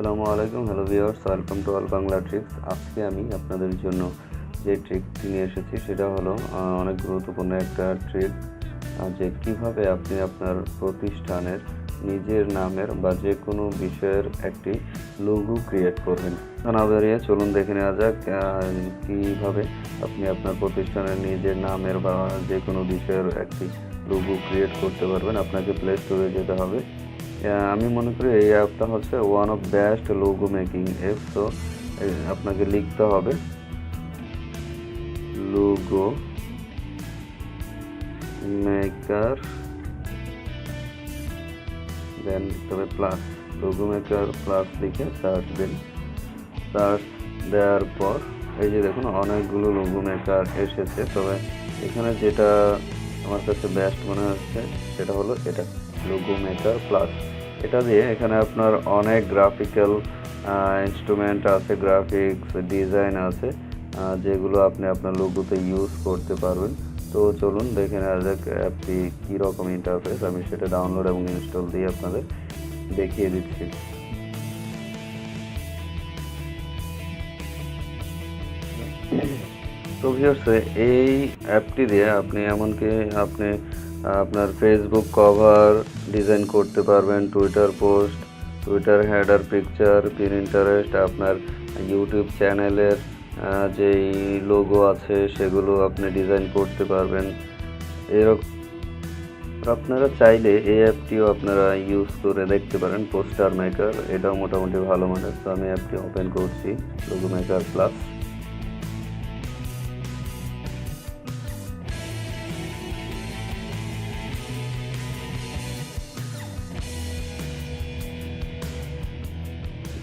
আসসালামু আলাইকুম hello viewers welcome to all Bangla tricks আজকে আমি আপনাদের জন্য যে ট্রিকটি নিয়ে এসেছি, সেটা হলো অনেক গুরুত্বপূর্ণ একটা ট্রিক যে কীভাবে আপনি আপনার প্রতিষ্ঠানের নিজের নামের বা যে কোনো বিষয়ের একটি লোগো ক্রিয়েট করবেন। না বেরিয়ে চলুন দেখে নেওয়া যাক কীভাবে আপনি আপনার প্রতিষ্ঠানের নিজের নামের বা যে কোনো বিষয়ের একটি লোগো ক্রিয়েট করতে পারবেন। আপনাকে প্লে স্টোরে যেতে হবে। আমি মনে করি এই অ্যাপটা হচ্ছে one of best logo making app তো আপনাকে লিখতে হবে লোগো মেকার দেন তবে প্লাস লোগো মেকার প্লাস লিখে সার্চ দেন। সার্চ দেওয়ার পর, এই যে দেখুন, অনেকগুলো লোগো মেকার এসেছে, তবে এখানে যেটা আমার কাছে বেস্ট মনে হচ্ছে, সেটা হলো এটা লোগো মেকার প্লাস এটা দিয়ে এখানে আপনার অনেক গ্রাফিক্যাল ইনস্ট্রুমেন্ট আছে গ্রাফিক্স ডিজাইন আছে যেগুলো আপনি আপনার লোগোতে ইউজ করতে পারবেন। তো চলুন দেখে নেওয়া যাক অ্যাপটি কীরকম ইন্টারফেস আমি সেটা ডাউনলোড এবং ইনস্টল দিয়ে আপনাদের দেখিয়ে দিচ্ছি। তো ভিউয়ার্স এই অ্যাপটি দিয়ে আপনি এমনকি আপনি আপনার ফেসবুক কভার ডিজাইন করতে পারবেন Twitter post Twitter header picture Pinterest আপনার ইউটিউব চ্যানেলের যেই লোগো আছে সেগুলো আপনি ডিজাইন করতে পারবেন। এরকম আপনারা চাইলে এই অ্যাপটিও আপনারা ইউজ করে দেখতে পারেন পোস্টার মেকার এটাও মোটামুটি ভালো মানের। তো আমি অ্যাপটি ওপেন করছি লোগো মেকার প্লাস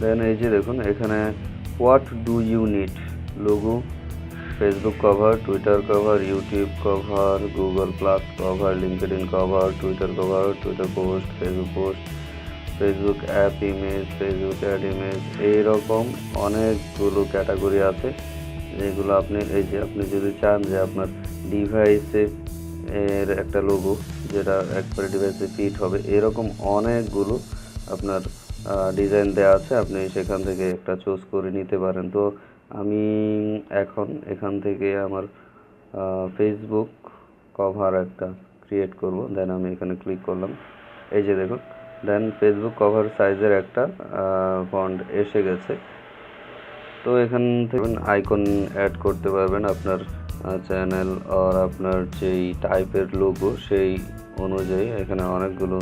দেন এই যে দেখুন, এখানে what do you need logo Facebook cover Twitter cover YouTube cover Google plus cover LinkedIn cover Twitter cover Twitter post Facebook post Facebook app image Facebook ad image এইরকম অনেকগুলো category আছে, যেগুলো আপনি, এই যে আপনি যদি চান যে আপনার ডিভাইসে এর একটা লোগো যেটা একবারে ডিভাইসে ফিট হবে, এরকম অনেকগুলো আপনার ডিজাইন দেওয়া আছে, আপনি সেখান থেকে একটা চুজ করে নিতে পারেন। তো আমি এখন এখান থেকে আমার ফেসবুক কভার একটা ক্রিয়েট করব দেন আমি এখানে ক্লিক করলাম। এই যে দেখুন দেন ফেসবুক কভার সাইজের একটা ফন্ড এসে গেছে। তো এখান থেকে আইকন অ্যাড করতে পারবেন আপনার চ্যানেল আর আপনার যেই টাইপের লোগো সেই অনুযায়ী এখানে অনেকগুলো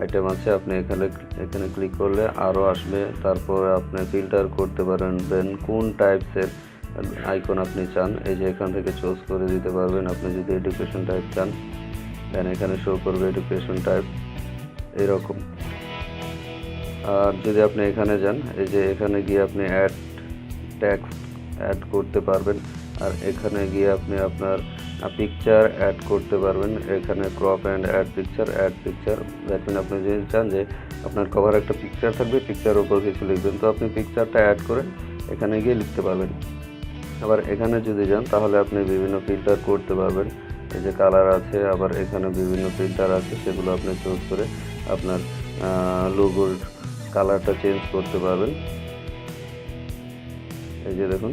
আইটেম আছে, আপনি এখানে এখানে ক্লিক করলে আরও আসবে। তারপরে আপনি ফিল্টার করতে পারেন দেন কোন টাইপসের আইকন আপনি চান? এই যে এখান থেকে চুজ করে দিতে পারবেন। আপনি যদি এডুকেশন টাইপ চান দেন এখানে শো করবে এডুকেশন টাইপ এরকম। আর যদি আপনি এখানে যান, এই যে এখানে গিয়ে আপনি অ্যাড ট্যাক্স অ্যাড করতে পারবেন। আর এখানে গিয়ে আপনি আপনার পিকচার অ্যাড করতে পারবেন। এখানে crop and add picture add picture that mean আপনি যদি চান যে আপনার কভার একটা পিকচার থাকবে পিকচার ওপর কিছু লিখবেন। তো আপনি পিকচারটা অ্যাড করে এখানে গিয়ে লিখতে পারবেন। আবার এখানে যদি যান, তাহলে আপনি বিভিন্ন ফিল্টার করতে পারবেন। এই যে কালার আছে, আবার এখানে বিভিন্ন ফিল্টার আছে, সেগুলো আপনি চুজ করে আপনার লোগোর কালারটা চেঞ্জ করতে পারবেন। এই যে দেখুন।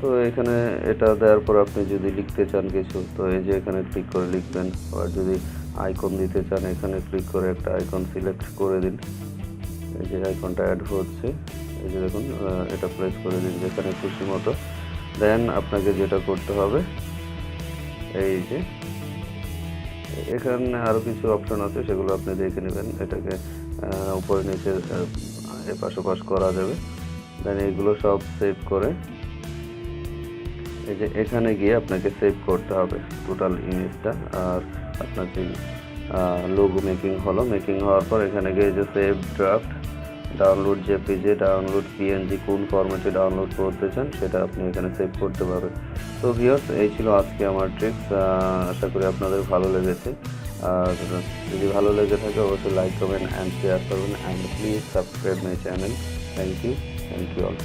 তো এখানে এটা দেওয়ার পর আপনি যদি লিখতে চান কিছু, তো এই যে এখানে ক্লিক করে লিখবেন। আর যদি আইকন দিতে চান, এখানে ক্লিক করে একটা আইকন সিলেক্ট করে দিন। এই যে আইকনটা অ্যাড হচ্ছে। এই যে দেখুন এটা প্রেস করে দিন যেখানে খুশি মতো। দেন আপনাকে যেটা করতে হবে, এই যে এখানে আরও কিছু অপশন আছে, সেগুলো আপনি দেখে নেবেন। এটাকে উপরে নিচে এপাশ ওপাশ করা যাবে। দেন এইগুলো সব সেভ করে এই যে এখানে গিয়ে আপনাকে সেভ করতে হবে টোটাল ইমেজটা আর আপনার যে লোগো মেকিং হলো মেকিং হওয়ার পর এখানে গিয়ে যে save draft download JPG download PNG কোন ফরম্যাটে ডাউনলোড করতে চান সেটা আপনি এখানে সেভ করতে পারবেন। তো ভিউয়ার্স এই ছিল আজকে আমার ট্রিক্স আশা করি আপনাদের ভালো লেগেছে। আর যদি ভালো লেগে থাকে অবশ্যই লাইক করবেন অ্যান্ড শেয়ার করবেন and please subscribe my channel thank you thank you all